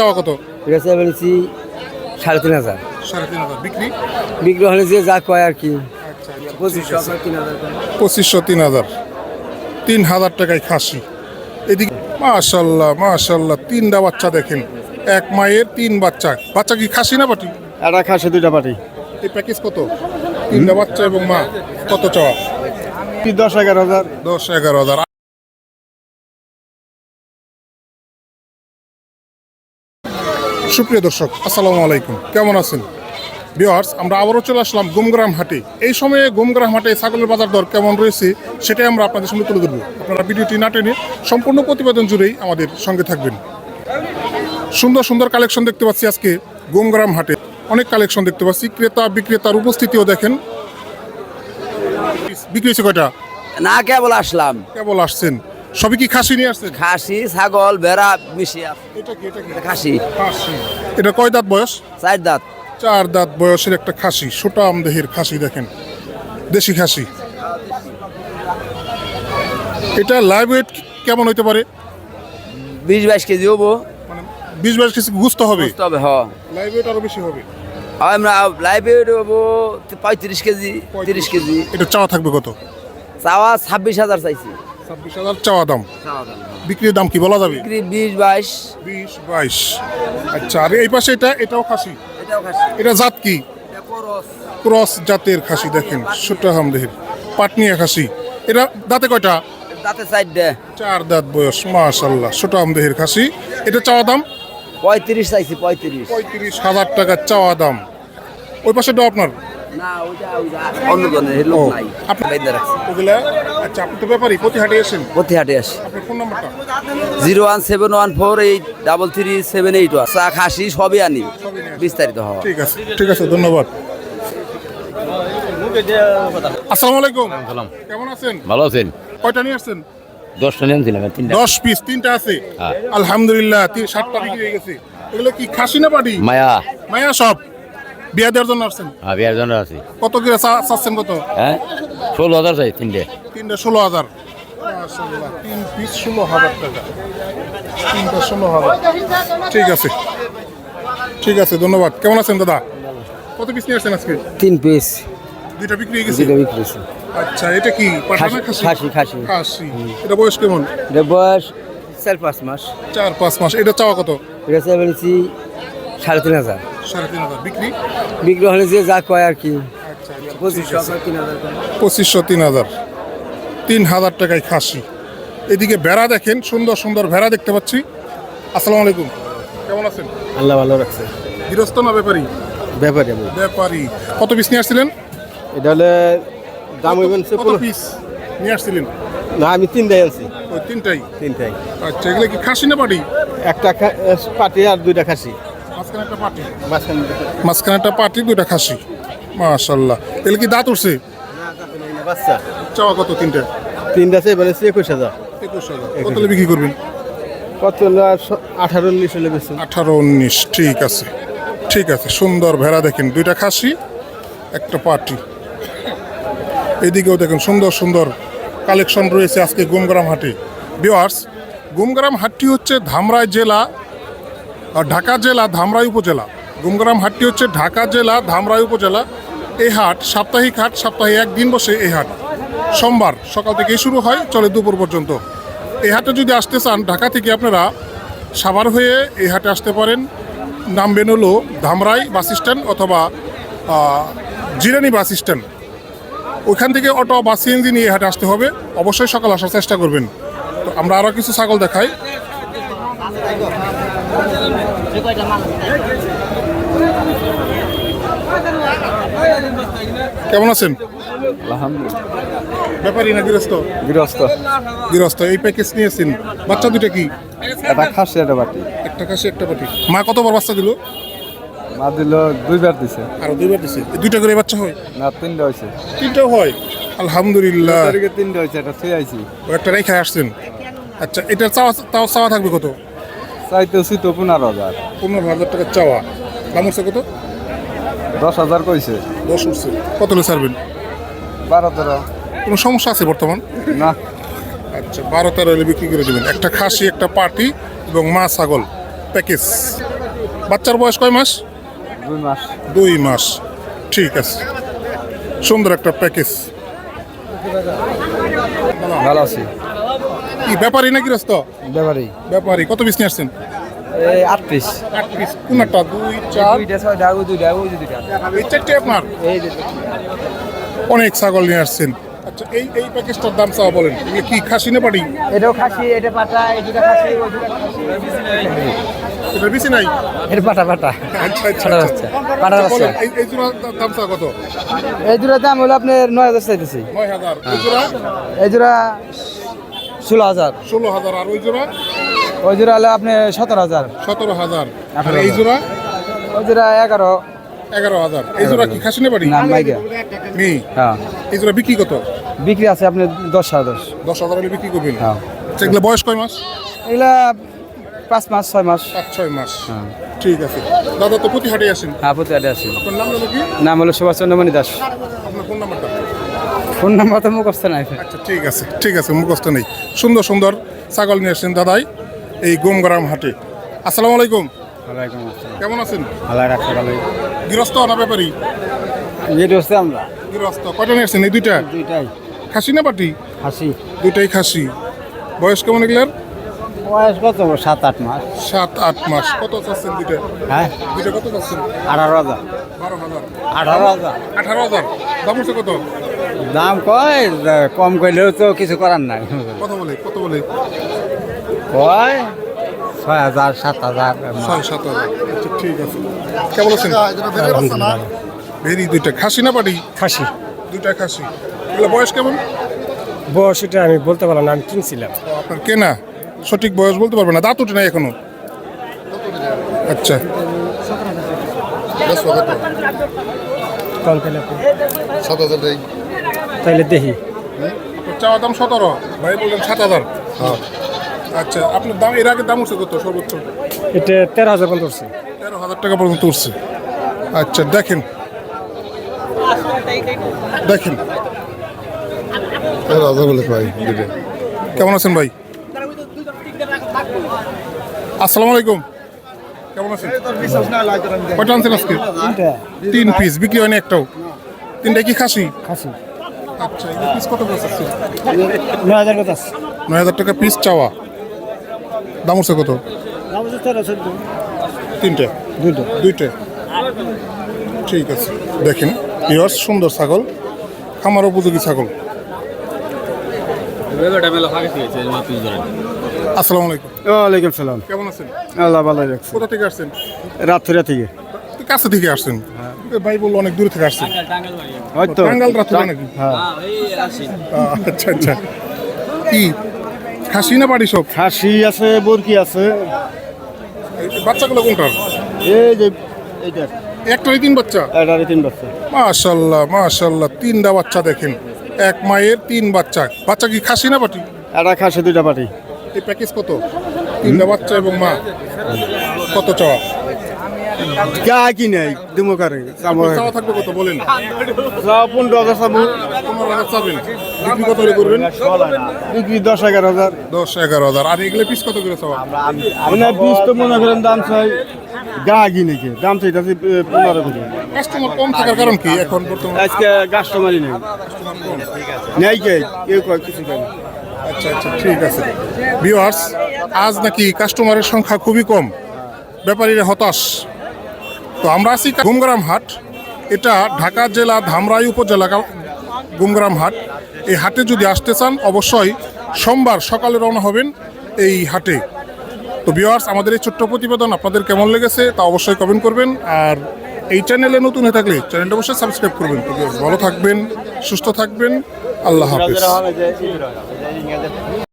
চাওয়া কত? এটা বলেছি সাড়ে তিন হাজার। সাড়ে তিন হাজার। বিক্রি? বিক্রি হলে যে যা কয় আর কি। আচ্ছা তিন পঁচিশশো তিন হাজার। তিন হাজার টাকায় খাসি। এদিকে মাশাল্লাহ মাশাল্লাহ তিনটা বাচ্চা দেখেন। এক মায়ের তিন বাচ্চা। বাচ্চা কি খাসি না পাটি একটা খাসি দুইটা পাটি এই প্যাকেজ কত? তিনটা বাচ্চা এবং মা কত চাওয়া? দশ এগারো হাজার। দশ এগারো হাজার। সুপ্রিয় দর্শক আসসালামু আলাইকুম। কেমন আছেন? ভিওয়ার্স আমরা আবারও চলে আসলাম গুমগ্রাম হাটে। এই সময়ে গুমগ্রাম হাটে ছাগলের বাজার দর কেমন রয়েছে সেটাই আমরা আপনাদের সামনে তুলে ধরবো। আপনারা ভিডিওটি না টেনে সম্পূর্ণ প্রতিবেদন জুড়েই আমাদের সঙ্গে থাকবেন। সুন্দর সুন্দর কালেকশন দেখতে পাচ্ছি আজকে গুমগ্রাম হাটে। অনেক কালেকশন দেখতে পাচ্ছি। ক্রেতা বিক্রেতার উপস্থিতিও দেখেন। বিক্রি হয়েছে কয়টা? না কেবল আসলাম। কেবল আসছেন। সবই কি খাসি নিয়ে আসছেন? খাসি ছাগল বেড়া মিশিয়ে। এটা কি এটা কি? খাসি। খাসি। এটা কয় দাঁত বয়স? চার দাঁত। চার দাঁত বয়সের একটা খাসি সুটাম দেহের খাসি দেখেন। দেশি খাসি। এটা লাইভ ওয়েট কেমন হইতে পারে? বিশ বাইশ কেজি হব। মানে বিশ বাইশ কেজি গুস্ত হবে? তবে হ। লাইভ ওয়েট আরও বেশি হবে? আমরা লাইভে হব পঁয়ত্রিশ কেজি তিরিশ কেজি। এটা চাওয়া থাকবে কত? চাওয়া ছাব্বিশ হাজার চাইছি। ছাব্বিশ হাজার চাওয়া দাম। বিক্রির দাম কি বলা যাবে? বিশ বাইশ। বিশ বাইশ। আচ্ছা আর এই পাশে এটা এটাও খাসি? এটা জাত কি? ক্রস। জাতের খাসি দেখেন সুটাহাম দেহের পাটনিয়া খাসি। এটা দাঁতে কয়টা? দাঁতে চার দাঁত বয়স মাশাল্লাহ সুটাহাম দেহের খাসি। এটা চাওয়া দাম? পঁয়ত্রিশ চাইছি পঁয়ত্রিশ। পঁয়ত্রিশ হাজার টাকা চাওয়া দাম। ওই পাশেটাও আপনার? অন্য জনের লোক নাই। আপনি- বাইন্দা রাখছি। ওগুলা আচ্ছা আপনি তো ব্যাপারই প্রতি হাটে এসেন আসি। আপনার ফোন নাম্বারটা zero one seven one four eight double three seven eight one. চা খাসি সবই আনি। বিস্তারিত হওয়া। ঠিক আছে ঠিক আছে ধন্যবাদ। আসসালামু আলাইকুম। কেমন আছেন? ভালো আছেন? কয়টা নিয়ে আসছেন? দশটা নিয়ে আনছিলাম তিনটা। দশ পিস তিনটা আছে। হ্যাঁ। আলহামদুলিল্লাহ তিন সাতটা বিক্রি হয়ে গেছে। এগুলো কি খাসি না পাটি মায়া। মায়া সব। বিয়া দেওয়ার জন্য আসছেন? হ্যাঁ বিয়ার জন্য আছি কত করে চা- চাচ্ছেন কত? হ্যাঁ ষোলো হাজার চাই তিনটে। তিনটা ষোলো হাজার। তিন পিস ষোলো হাজার টাকা। তিনটা ষোলো হাজার। ঠিক আছে। ঠিক আছে ধন্যবাদ। কেমন আছেন দাদা? কত পিস নিয়ে আসছেন আজকে? তিন পিস। দুইটা বিক্রি হয়ে গেছে? দুটো বিক্রি হয়েছে। আচ্ছা এটা কি? খাসি খাসি? খাসি এটা বয়স কেমন? এটা বয়স চার পাঁচ মাস। চার পাঁচ মাস। এটা চাওয়া কত? এটা বলেছি সাড়ে তিন হাজার। সাড়ে তিন হাজার বিক্রি? বিক্রি হলে যে যা কয় আর কি। আচ্ছা আচ্ছা। পঁচিশশো তিন হাজার পঁচিশশো তিন হাজার। তিন হাজার টাকায় খাসি। এদিকে ভেড়া দেখেন সুন্দর সুন্দর ভেড়া দেখতে পাচ্ছি। আসসালামু আলাইকুম। কেমন আছেন? আল্লাহ ভালো রাখছে। গৃহস্থ না ব্যাপারী? ব্যাপারে ব্যাপারী। কত পিস নিয়ে আসছিলেন? এটা হলে দাম হইবেন কত পিস নিয়ে আসছিলেন? না আমি তিনটাই আনছি। ওই তিনটাই? তিনটাই। আচ্ছা এগুলো কি খাসি না পাটি? একটা পাটি আর দুইটা খাসি। মাঝখানে একটা পাটি দুইটা খাসি। মাশাল্লাহ। এগুলো কি দাঁত উঠছে? চাওয়া কত তিনটে? তিনটা চাই বলেছি একুশ হাজার। একুশ হাজার। কত বিক্রি করবেন? কত আঠারো উনিশ হলে বেশি আঠারো উনিশ ঠিক আছে। ঠিক আছে সুন্দর ভেড়া দেখেন। দুইটা খাসি একটা পাটি। এদিকেও দেখেন সুন্দর সুন্দর কালেকশন রয়েছে আজকে গুমগ্রাম হাটে। বিওয়ার্স গুমগ্রাম হাটটি হচ্ছে ধামরাই জেলা ঢাকা জেলা ধামরাই উপজেলা। গুমগ্রাম হাটটি হচ্ছে ঢাকা জেলা ধামরাই উপজেলা। এই হাট সাপ্তাহিক হাট, সপ্তাহে একদিন বসে এই হাট। সোমবার সকাল থেকেই শুরু হয়, চলে দুপুর পর্যন্ত। এই হাটে যদি আসতে চান, ঢাকা থেকে আপনারা সাভার হয়ে এই হাটে আসতে পারেন। নামবেন হলো ধামরাই বাস স্ট্যান্ড অথবা জিরানি বাস স্ট্যান্ড। ওইখান থেকে অটো বা সিএনজি নিয়ে হাটে আসতে হবে। অবশ্যই সকাল আসার চেষ্টা করবেন। তো আমরা আরও কিছু ছাগল দেখাই। কেমন আছেন? ব্যাপারী না গৃহস্থ? গৃহস্থ। গৃহস্থ এই প্যাকেজ নিয়েছেন। বাচ্চা দুটো কি? একটা খাসি একটা বাটি। একটা খাসি একটা পাটি মা কতবার বাচ্চা দিল? মা দিল দুইবার দিছে। আরও দুইবার দিছে। দুইটা করে বাচ্চা হয়? না তিনটা হয়েছে। তিনটাও হয়? আলহামদুলিল্লাহ। তিনটা হয়েছে এটা থুয়ে আইছি। একটা রেখে আসছেন। আচ্ছা এটা চাওয়া চাওয়া থাকবে কত? চাইতেছি তো পনেরো হাজার। পনেরো হাজার টাকা চাওয়া। দাম হচ্ছে কত? দশ হাজার কইছে। দশ উঠছে। কত হলে ছাড়বেন? বারো তেরো। কোনো সমস্যা আছে বর্তমান? না। আচ্ছা বারো তেরো হলে বিক্রি করে দেবেন। একটা খাসি একটা পাটি এবং মা ছাগল প্যাকেজ। বাচ্চার বয়স কয় মাস? দুই মাস। দুই মাস। ঠিক আছে। সুন্দর একটা প্যাকেজ। ভালো আছি। কি ব্যাপারী নাকি রাস্তা? ব্যাপারই ব্যাপারী কত পিস নিয়ে আসছেন? আট পিস। এক পিস কোনটা? দুই চার? দুইটা ছয়টা ওই দুইটা ওই দুইটা। এই চারটে আপনার? এই অনেক ছাগল নিয়ে আসছেন। আচ্ছা এই এই প্যাকেজটার দাম চাওয়া বলেন। এগুলো কি খাসি না পাটি? এটাও খাসি এটা পাটা এই দুটা খাসি এটা বেশি নাই? এটা পাটা পাটা। আচ্ছা আচ্ছা আচ্ছা। বাচ্চা পাটার বলেন, বাচ্চা। এই জোড়া দাম চাওয়া কত? এই দুটার দাম হলো আপনার নয় হাজার চাইতেছি। নয় হাজার। ওই জোড়া? এই জোড়া ষোলো হাজার। ষোলো হাজার আর ওই জোড়া? ওই জোড়া হলো আপনি সতেরো হাজার। সতেরো হাজার। আর এই। জোড়া? ওই জোড়া এগারো। এগারো হাজার। এই জোড়া কি খাসি না পাটি নাম মাইকা। নেই হ্যাঁ। এই জোড়া বিক্রি কত? বিক্রি আছে আপনি দশ হাজার দশ। দশ হাজার হলে বিক্রি করবেন? হ্যাঁ। আচ্ছা, এগুলো বয়স কয় মাস? এগুলা পাঁচ মাস ছয় মাস। পাঁচ ছয় মাস। হ্যাঁ। ঠিক আছে। দাদা তো প্রতি হাটে আসেন। হ্যাঁ প্রতি আটে আছে আপনার নাম দাদা কি? নাম হলো সুভাষ চন্দ্রমণি দাস। আপনার ফোন নাম্বারটা? ফোন নাম্বার তো মুখস্থ নাই আচ্ছা ঠিক আছে ঠিক আছে মুখস্থ নেই। সুন্দর সুন্দর ছাগল নিয়ে আসছেন দাদাই এই গোমগ্রাম হাটে। আসসালামু আলাইকুম। ওয়ালাইকুম আসসালাম। কেমন আছেন? ভালো রাখতে ভালো গৃহস্থ না ব্যাপারী হচ্ছে আমরা। গৃহস্থ কয়টা নিয়ে আসছেন এই দুইটা দুইটাই। খাসি না পাটি হাসি দুইটাই খাসি। বয়স কেমন এগুলার? বয়স কত? সাত আট মাস। সাত আট মাস। কত চাচ্ছেন দুইটা? হ্যাঁ। দুইটা কত চাচ্ছেন? আঠারো হাজার। বারো হাজার। আঠারো হাজার। আঠারো হাজার। দাম হচ্ছে কত? দাম কয়? কম করলেও তো কিছু করার নাই। কত বলে? কত বলে? কয়? ছয় হাজার সাত হাজার। ছয় সাত হাজার। আচ্ছা ঠিক আছে। কেমন আছেন? ভেরি দুইটা খাসি না পাটি খাসি। দুইটা খাসি। এগুলো বয়স কেমন? বয়স এটা আমি বলতে পারলাম না আমি কিনছিলাম। ও, আপনার কেনা? সঠিক বয়স বলতে পারবেন না? দাঁত উঠে নাই এখনও? আচ্ছা। কম পেলে তাইলে দেখি। আপনার চাওয়া দাম সতেরো ভাই বললেন সাত হাজার। আচ্ছা আপনার দাম এর আগে দাম উঠছে কত সর্বোচ্চ? এটা তেরো হাজার পর্যন্ত উঠছে। তেরো হাজার টাকা পর্যন্ত উঠছে। আচ্ছা দেখেন। দেখেন। তেরো হাজার বলে ভাই কেমন আছেন ভাই? আসসালামু আলাইকুম। কেমন আছেন? কয়টা আনছেন আজকে? তিন পিস বিক্রি হয়নি একটাও। তিনটা কি খাসি? খাসি। পিস কত আছে নয় হাজার কথা নয় হাজার টাকা পিস চাওয়া। দাম উঠছে কত? তিনটে? দুটো। দুইটা? ঠিক আছে দেখেন ইয়ার্স সুন্দর ছাগল খামার উপযোগী ছাগল। আসসালামু আলাইকুম। ওয়ালাইকুম সালাম। কেমন আছেন? আল্লাহ ভালো রাখছে। কোথা থেকে আসছেন? রাত্রিরা থেকে। কাছে থেকে আসছেন? ভাই বলল অনেক দূরে থেকে আসছেন হয়তো। টাঙ্গাল রাত্রে নাকি হ্যাঁ। আচ্ছা আচ্ছা। কি? খাসি না বাড়ি সব? খাসি আছে বরকি আছে। এই বাচ্চাগুলো কোনটার এই যে এইটা একটারই তিন বাচ্চা? এটারে তিন বাচ্চা। মাশাল্লাহ মাশাল্লাহ তিনটা বাচ্চা দেখেন। এক মায়ের তিন বাচ্চা। বাচ্চা কি খাসি না বাটি? এটা খাসি দুইটা পাটি এই প্যাকেজ কত? তিনটা বাচ্চা এবং মা। কত চাওয়া? গা কি নেই চাওয়া থাকবে কত? বলেন। পনেরো হাজার চাবো। পনেরো হাজার চাবেন। বিক্রি কত করে করবেন? বিক্রি দশ এগারো হাজার। দশ এগারো হাজার। আর এগুলো পিস কত করে চাওয়া? মানে তো মনে করেন দাম চাই। গা নাকি দাম চাইতেছি পনেরো করে। কাস্টমার কম থাকার কারণ কি? এখন বর্তমানে আজকে কাস্টমারই নেই। নেই কে? কেউ কয় কিছু কেন আচ্ছা আচ্ছা ঠিক আছে। ভিউয়ার্স আজ নাকি কাস্টমারের সংখ্যা খুবই কম। ব্যাপারীরা হতাশ। তো আমরা আছি গুমগ্রাম হাট। এটা ঢাকা জেলা ধামরাই উপজেলা গুমগ্রাম হাট। এই হাটে যদি আসতে চান, অবশ্যই সোমবার সকালে রওনা হবেন এই হাটে। তো ভিউয়ার্স আমাদের এই ছোট্ট প্রতিবেদন আপনাদের কেমন লেগেছে তা অবশ্যই কমেন্ট করবেন। আর এই চ্যানেলে নতুন হয়ে থাকলে চ্যানেলটা অবশ্যই সাবস্ক্রাইব করবেন। ভালো থাকবেন, সুস্থ থাকবেন। আল্লাহ হাফিজ।